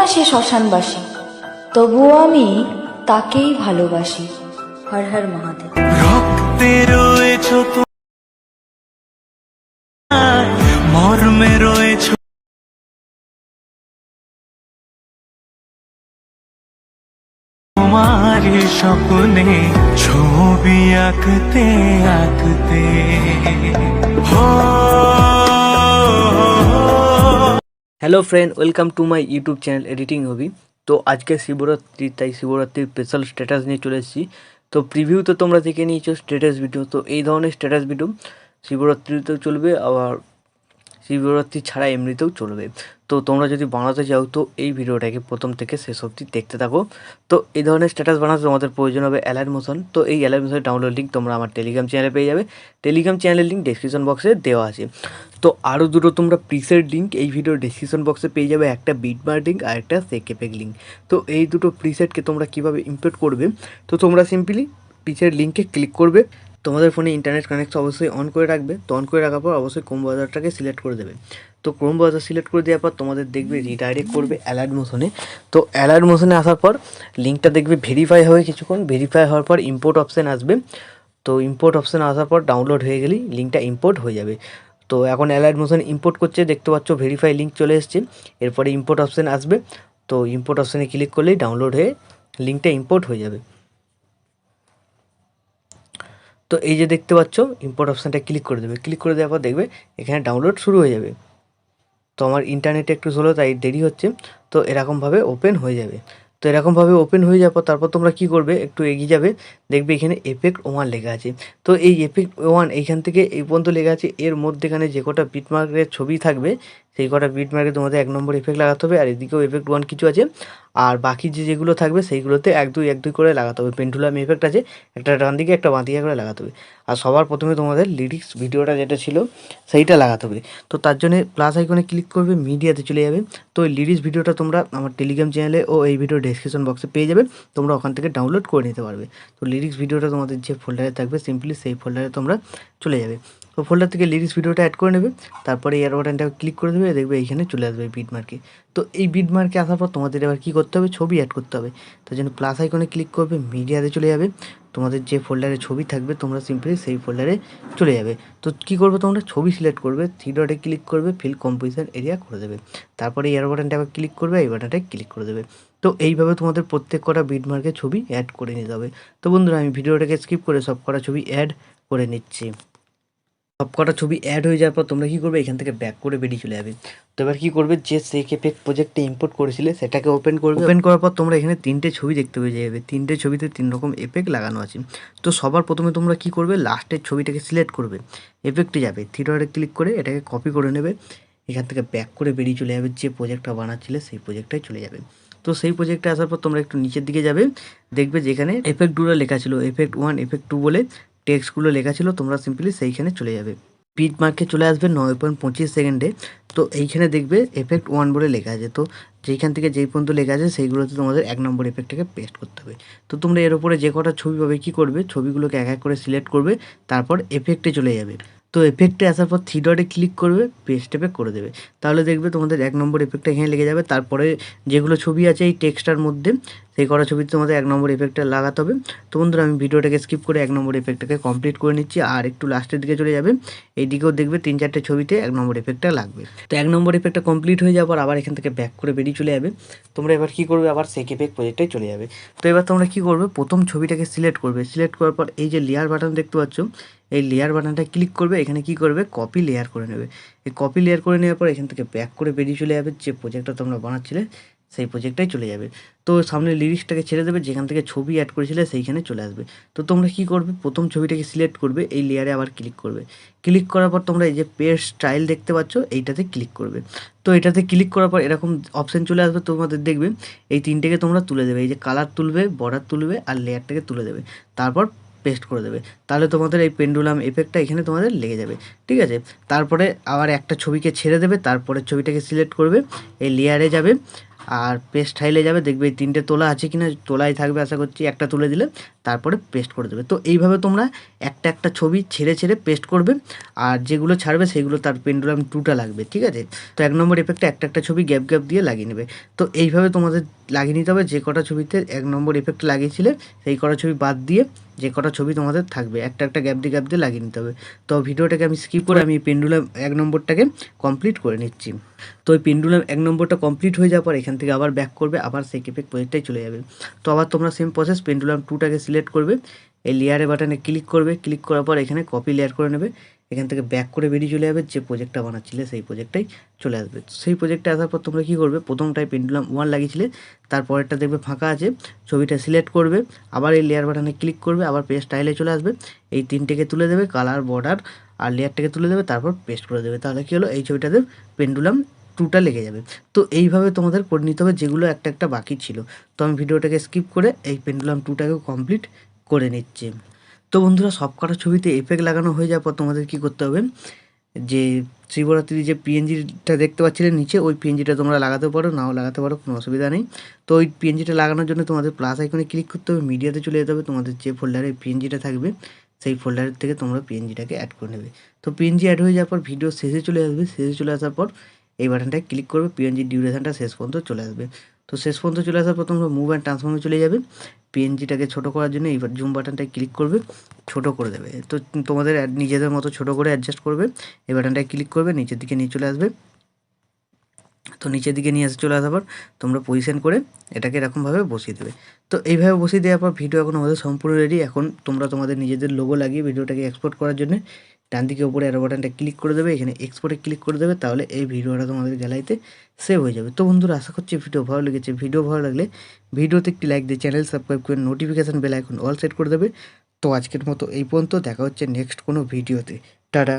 না সে শ্মশানবাসী তবুও আমি তাকেই ভালোবাসি। হর হর মহাদেব। রক্তে রয়েছ মর্মে রয়েছ তোমার স্বপ্নে ছবি আঁকতে আঁকতে হো hello friend welcome to my YouTube channel editing hobby তো আজকে শিবরাত্রি, তাই শিবরাত্রির স্পেশাল স্ট্যাটাস নিয়ে চলে এসেছি। তো প্রিভিউ তো তোমরা দেখে নিয়েছো স্ট্যাটাস ভিডিও তো এই ধরনের স্ট্যাটাস ভিডিও শিবরাত্রিতেও চলবে, আবার শিবরাত্রি ছাড়া এমনিতেও চলবে। তো তোমরা যদি বানাতে চাও তো এই ভিডিওটাকে প্রথম থেকে শেষ অবধি দেখতে থাকো। তো এই ধরনের স্ট্যাটাস বানাতে তোমাদের প্রয়োজন হবে অ্যালার্ট মোশন তো এই অ্যালার্ট মোশনের ডাউনলোড লিঙ্ক তোমরা আমার টেলিগ্রাম চ্যানেলে পেয়ে যাবে। টেলিগ্রাম চ্যানেলের লিঙ্ক ডেসক্রিপশন বক্সে দেওয়া আছে। তো আরও দুটো তোমরা প্রিসেট লিঙ্ক এই ভিডিওর ডেসক্রিপশন বক্সে পেয়ে যাবে, একটা বিটমার লিঙ্ক আর একটা সেকেপেক লিঙ্ক তো এই দুটো প্রিসেটকে তোমরা কীভাবে ইম্পোর্ট করবে? তো তোমরা সিম্পলি পিসের লিঙ্কে ক্লিক করবে। তোমাদের ফোনে ইন্টারনেট কানেক্ট অবশ্যই অন করে রাখবে। তো অন করে রাখার পর অবশ্যই ক্রোম ব্রাউজারটাকে সিলেক্ট করে দেবে। তো ক্রোম ব্রাউজার সিলেক্ট করে দেওয়ার পর তোমাদের দেখবে রিডাইরেক্ট করবে অ্যালার্ট মোশনে তো অ্যালার্ট মোশনে আসার পর লিঙ্কটা দেখবে ভেরিফাই হবে কিছুক্ষণ। ভেরিফাই হওয়ার পর ইম্পোর্ট অপশান আসবে। তো ইম্পোর্ট অপশান আসার পর ডাউনলোড হয়ে গেলেই লিঙ্কটা ইম্পোর্ট হয়ে যাবে। তো এখন অ্যালার্ট মোশন ইম্পোর্ট করছে, দেখতে পাচ্ছ ভেরিফাই লিঙ্ক চলে এসছে। এরপরে ইম্পোর্ট অপশান আসবে। তো ইম্পোর্ট অপশানে ক্লিক করলেই ডাউনলোড হয়ে লিঙ্কটা ইম্পোর্ট হয়ে যাবে। তো এই যে দেখতে পাচ্ছ ইম্পোর্ট অপশানটা ক্লিক করে দেবে। ক্লিক করে দেওয়ার পর দেখবে এখানে ডাউনলোড শুরু হয়ে যাবে। তো আমার ইন্টারনেটে একটু স্লো তাই দেরি হচ্ছে। তো এরকমভাবে ওপেন হয়ে যাবে। তো এরকমভাবে ওপেন হয়ে যাওয়ার পর তারপর তোমরা কী করবে? একটু এগিয়ে যাবে। দেখবে এখানে এফেক্ট ওয়ান লেখা আছে। তো এই এফেক্ট ওয়ান এইখান থেকে এই পর্যন্ত লেখা আছে। এর মধ্যেখানে যে কটা বিটমার্কের ছবি থাকবে সেই কটা বিটমার্কে তোমাদের এক নম্বর এফেক্ট লাগাতে হবে, আর এদিকেও এফেক্ট ওয়ান কিছু আছে। আর বাকি যে যেগুলো থাকবে সেইগুলোতে এক দুই এক দুই করে লাগাতে হবে। পেন্টুলাম এফেক্ট আছে, একটা ডান দিকে, একটা বাঁ দিকে করে লাগাতে হবে। আর সবার প্রথমে তোমাদের লিরিক্স ভিডিওটা যেটা ছিল, সেইটা লাগাতে হবে। তো তার জন্য প্লাস আইকনে ক্লিক করবে মিডিয়াতে চলে যাবে। তো এই লিরিক্স ভিডিওটা তোমরা আমার টেলিগ্রাম চ্যানেলে ও এই ভিডিও ডেসক্রিপশন বক্সে পেয়ে যাবে। তোমরা ওখান থেকে ডাউনলোড করে নিতে পারবে। তো লিরিক্স ভিডিওটা তোমাদের যে ফোল্ডারে থাকবে সিম্পলি সেই ফোল্ডারে তোমরা চলে যাবে। তো ফোল্ডার থেকে লিরিক্স ভিডিওটা অ্যাড করে নেবে, তারপরে এয়ার বাটনটা ক্লিক করে দেবে, দেখবে এইখানে চলে আসবে বিট মার্কে তো এই বিট মার্কে আসার পর তোমাদের এবার কী করতে হবে? ছবি অ্যাড করতে হবে। তার জন্য প্লাস আইকনে ক্লিক করবে মিডিয়াতে চলে যাবে। তোমাদের যে ফোল্ডারে ছবি থাকবে, তোমরা সিম্পলি সেই ফোল্ডারে চলে যাবে। তো কী করবে তোমরা? ছবি সিলেক্ট করবে থ্রি ডটে ক্লিক করবে ফিল কম্পোজিশন এরিয়া করে দেবে। তারপরে এয়ার বাটনটা আবার ক্লিক করবে, এই বাটনটায় ক্লিক করে দেবে। তো এইভাবে তোমাদের প্রত্যেক কটা বিট মার্কে ছবি অ্যাড করে নিতে হবে। তো বন্ধুরা, আমি ভিডিওটাকে স্কিপ করে সব কটা ছবি অ্যাড করে নিচ্ছি। সব কটা ছবি অ্যাড হয়ে যাওয়ার পর তোমরা কী করবে? এখান থেকে ব্যাক করে বেরিয়ে চলে যাবে। তো এবার কী করবে? যে সেক এফেক্ট প্রজেক্টে ইম্পোর্ট করেছিলে, সেটাকে ওপেন করবে। ওপেন করার পর তোমরা এখানে তিনটে ছবি দেখতে পেয়ে যাবে। তিনটে ছবিতে তিন রকম এফেক্ট লাগানো আছে। তো সবার প্রথমে তোমরা কী করবে? লাস্টের ছবিটাকে সিলেক্ট করবে। এফেক্টে যাবে। থিয়েটারে ক্লিক করে এটাকে কপি করে নেবে। এখান থেকে ব্যাক করে বেরিয়ে চলে যাবে। যে প্রজেক্টটা বানাচ্ছিলে, সেই প্রজেক্টটাই চলে যাবে। তো সেই প্রজেক্টে আসার পর তোমরা একটু নিচের দিকে যাবে। দেখবে যেখানে এফেক্টগুলো লেখা ছিল। এফেক্ট ওয়ান এফেক্ট টু বলে টেক্সটগুলো লেখা ছিল, তোমরা সিম্পলি সেইখানে চলে যাবে। বিট মার্কে চলে আসবে নয় পয়েন্ট পঁচিশ সেকেন্ডে তো এইখানে দেখবে এফেক্ট ওয়ান বলে লেখা আছে। তো যেইখান থেকে যেই পর্যন্ত লেখা আছে, সেইগুলোতে তোমাদের এক নম্বর এফেক্টটাকে পেস্ট করতে হবে। তো তোমরা এর উপরে যে কটা ছবি পাবে, কী করবে? ছবিগুলোকে এক এক করে সিলেক্ট করবে, তারপর এফেক্টে চলে যাবে। তো এফেক্টে আসার পর থ্রি ডটে ক্লিক করবে পেস্ট এফেক্ট করে দেবে। তাহলে দেখবে তোমাদের এক নম্বর এফেক্টটা এখানে লেগে যাবে। তারপরে যেগুলো ছবি আছে, এই টেক্সটার মধ্যে সেই করা ছবিতে তোমাদের এক নম্বর এফেক্টটা লাগাতে হবে। তো বন্ধুরা, আমি ভিডিওটাকে স্কিপ করে এক নম্বর এফেক্টটাকে কমপ্লিট করে নিচ্ছি। আর একটু লাস্টের দিকে চলে যাবে। এইদিকেও দেখবে তিন চারটে ছবিতে এক নম্বর এফেক্টটা লাগবে। তো এক নম্বর এফেক্টটা কমপ্লিট হয়ে যাওয়ার আবার এখান থেকে ব্যাক করে বেরিয়ে চলে যাবে। তোমরা এবার কী করবে? আবার সেক এফেক্ট প্রজেক্টে চলে যাবে। তো এবার তোমরা কী করবে? প্রথম ছবিটাকে সিলেক্ট করবে। সিলেক্ট করার পর এই যে লেয়ার বাটন দেখতে পাচ্ছ, এই লেয়ার বাটনটা ক্লিক করবে। এখানে কি করবে? কপি লেয়ার করে নেবে। এই কপি লেয়ার করে নেওয়ার পর এখান থেকে ব্যাক করে বেরিয়ে চলে যাবে যে প্রজেক্টটা তোমরা বানাচ্ছিলে। সেই প্রজেক্টটাই চলে যাবে। তো সামনে লিরিক্সটাকে ছেড়ে দেবে, যেখান থেকে ছবি অ্যাড করেছিলে সেইখানে চলে আসবে। তো তোমরা কি করবে? প্রথম ছবিটাকে সিলেক্ট করবে, এই লেয়ারে আবার ক্লিক করবে। ক্লিক করার পর তোমরা এই যে পের স্টাইল দেখতে পাচ্ছ, এইটাতে ক্লিক করবে। তো এটাতে ক্লিক করার পর এরকম অপশান চলে আসবে, তোমাদের দেখবে, এই তিনটেকে তোমরা তুলে দেবে। এই যে কালার তুলবে বর্ডার তুলবে আর লেয়ারটাকে তুলে দেবে। তারপর পেস্ট করে দেবে। তাহলে তোমাদের এই পেন্ডুলাম এফেক্টটা এখানে তোমাদের লেগে যাবে। ঠিক আছে? তারপরে আবার একটা ছবিকে ছেড়ে দেবে তারপরে ছবিটাকে সিলেক্ট করবে। এই লেয়ারে যাবে। আর পেস্ট ফাইলে যাবে, দেখবে এই তিনটে তোলা আছে কি না তোলাই থাকবে আশা করছি, একটা তুলে দিলে তারপরে পেস্ট করে দেবে। তো এইভাবে তোমরা একটা একটা ছবি ছেড়ে ছেড়ে পেস্ট করবে, আর যেগুলো ছাড়বে সেগুলো তার পেন্ডুলাম টুটা লাগবে, ঠিক আছে? তো এক নম্বর এফেক্টটা একটা একটা ছবি গ্যাপ গ্যাপ দিয়ে লাগিয়ে নেবে। তো এইভাবে তোমাদের লাগিয়ে নিতে হবে, যে কটা ছবিতে এক নম্বর এফেক্ট লাগিয়েছিলে, সেই কটা ছবি বাদ দিয়ে যে কটা ছবি তোমাদের থাকবে, একটা একটা গ্যাপ দিয়ে গ্যাপ দিয়ে লাগিয়ে নিতে হবে। তো ভিডিওটাকে আমি স্কিপ করে আমি পেন্ডুলাম এক নম্বরটাকে কমপ্লিট করে নিচ্ছি। তো ওই পেন্ডুলাম এক নম্বরটা কমপ্লিট হয়ে যাওয়ার পর এখান থেকে আবার ব্যাক করবে, আবার সেই কেপেক প্রজেক্টটাই চলে যাবে। তো আবার তোমরা সেম প্রসেস পেন্ডুলাম টুটাকে সিলেক্ট করবে। এই লেয়ারে বাটনে ক্লিক করবে ক্লিক করার পর এখানে কপি লেয়ার করে নেবে। এখান থেকে ব্যাক করে বেরিয়ে চলে যাবে, যে প্রজেক্টটা বানাচ্ছিলে সেই প্রজেক্টটাই চলে আসবে। সেই প্রজেক্টটা আসার পর তোমরা কী করবে? প্রথমটায় পেন্ডুলাম ওয়ান লাগিয়েছিলে তারপরেরটা দেখবে ফাঁকা আছে, ছবিটা সিলেক্ট করবে, আবার এই লেয়ার বাটনে ক্লিক করবে, আবার পেজ স্টাইলে চলে আসবে। এই তিনটেকে তুলে দেবে কালার বর্ডার আর লেয়ারটাকে তুলে দেবে, তারপর পেস্ট করে দেবে। তাহলে কী হলো? এই ছবিটাতে পেন্ডুলাম টুটা লেগে যাবে। তো এইভাবে তোমাদের করে নিতে হবে, যেগুলো একটা একটা বাকি ছিল। তো আমি ভিডিওটাকে স্কিপ করে এই পেন্ডুলাম টুটাকে কমপ্লিট করে নিচ্ছে। তো বন্ধুরা, সব কটা ছবিতে এফেক্ট লাগানো হয়ে যাওয়ার পর তোমাদের কী করতে হবে? যে শিবরাত্রি যে পিএনজিটা দেখতে পাচ্ছিলে নিচে, ওই পিএনজিটা তোমরা লাগাতে পারো, নাও লাগাতে পারো, কোনো অসুবিধা নেই। তো ওই পিএনজিটা লাগানোর জন্য তোমাদের প্লাস আইকনে ক্লিক করতে হবে মিডিয়াতে চলে যেতে হবে, তোমাদের যে ফোল্ডারে পিএনজিটা থাকবে, সেই ফোল্ডারের থেকে তোমরা পিএনজিটাকে অ্যাড করে নেবে। তো পিএনজি অ্যাড হয়ে যাওয়ার পর ভিডিও শেষে চলে আসবে, শেষে চলে আসার পর এই বাটনটায় ক্লিক করবে পিএনজি ডিউরেশনটা শেষ পর্যন্ত চলে আসবে। তো শেষ পর্যন্ত চলে আসার পর তোমরা মুভ অ্যান্ড ট্রান্সফর্মে চলে যাবে। পিএনজিটাকে ছোটো করার জন্য এইবার জুম বাটনটায় ক্লিক করবে, ছোট করে দেবে। তো তোমাদের নিজেদের মতো ছোট করে অ্যাডজাস্ট করবে। এই বাটনটায় ক্লিক করবে, নিচের দিকে নিয়ে চলে আসবে। তো নিচের দিকে নিয়ে আসে চলে আসার পর তোমরা পজিশন করে এটাকে এরকমভাবে বসিয়ে দেবে। তো এইভাবে বসিয়ে দেওয়ার পর ভিডিও এখন আমাদের সম্পূর্ণ রেডি এখন তোমরা তোমাদের নিজেদের লোগো লাগিয়ে ভিডিওটাকে এক্সপোর্ট করার জন্য ডান দিকে উপরে অ্যারো বাটনটা ক্লিক করে দেবে, এখানে এক্সপোর্টে ক্লিক করে দেবে, তাহলে এই ভিডিওটা তোমাদের গ্যালারিতে সেভ হয়ে যাবে। তো বন্ধুরা, আশা করছি ভিডিও ভালো লেগেছে। ভিডিও ভালো লাগলে ভিডিওতে একটি লাইক দিয়ে চ্যানেল সাবস্ক্রাইব করে notification bell icon all set করে দেবে। তো আজকের মতো এই পর্যন্ত, দেখা হচ্ছে নেক্সট কোনো ভিডিওতে টাটা!